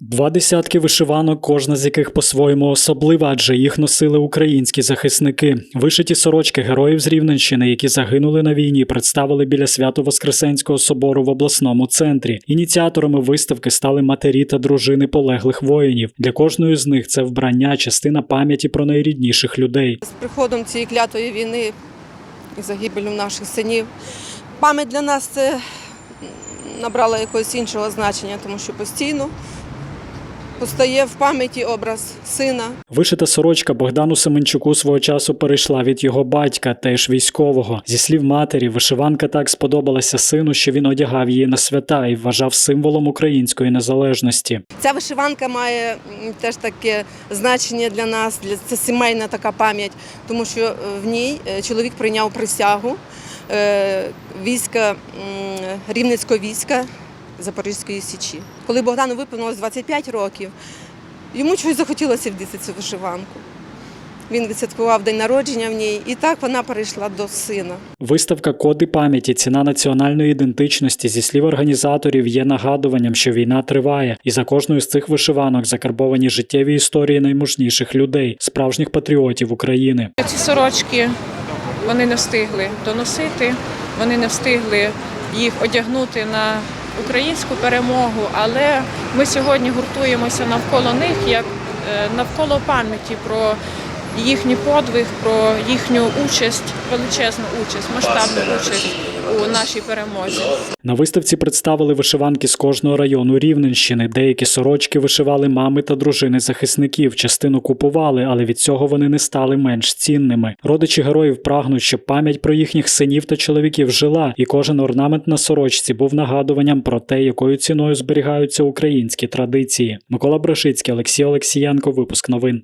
Два десятки вишиванок, кожна з яких по-своєму особлива, адже їх носили українські захисники. Вишиті сорочки героїв з Рівненщини, які загинули на війні, представили біля Свято-Воскресенського собору в обласному центрі. Ініціаторами виставки стали матері та дружини полеглих воїнів. Для кожної з них це вбрання, частина пам'яті про найрідніших людей. З приходом цієї клятої війни і загибелю наших синів. Пам'ять для нас це набрала якогось іншого значення, тому що постійно постає в пам'яті образ сина, Вишита сорочка Богдану Семенчуку свого часу перейшла від його батька, теж військового. Зі слів матері, вишиванка так сподобалася сину, що він одягав її на свята і вважав символом української незалежності. Ця вишиванка має теж таке значення для нас, для це сімейна така пам'ять, тому що е, в ній е, чоловік прийняв присягу е, війська Рівненського війська Запорізької Січі. Коли Богдану виповнилось 25 років, йому чогось захотілося вдіти цю вишиванку. Він відсвяткував день народження в ній, і так вона перейшла до сина. Виставка Коди пам'яті, ціна національної ідентичності зі слів організаторів є нагадуванням, що війна триває, і за кожною з цих вишиванок закарбовані життєві історії наймужніших людей, справжніх патріотів України. Ці сорочки вони не встигли доносити, вони не встигли їх одягнути на українську перемогу, але ми сьогодні гуртуємося навколо них як е, навколо пам'яті про їхній подвиг, про їхню участь, величезну участь, масштабну участь у нашій перемозі. На виставці представили вишиванки з кожного району Рівненщини. Деякі сорочки вишивали мами та дружини захисників. Частину купували, але від цього вони не стали менш цінними. Родичі героїв прагнуть, щоб пам'ять про їхніх синів та чоловіків жила, і кожен орнамент на сорочці був нагадуванням про те, якою ціною зберігаються українські традиції. Микола Брошицький, Олексій Олексієнко. Випуск новин.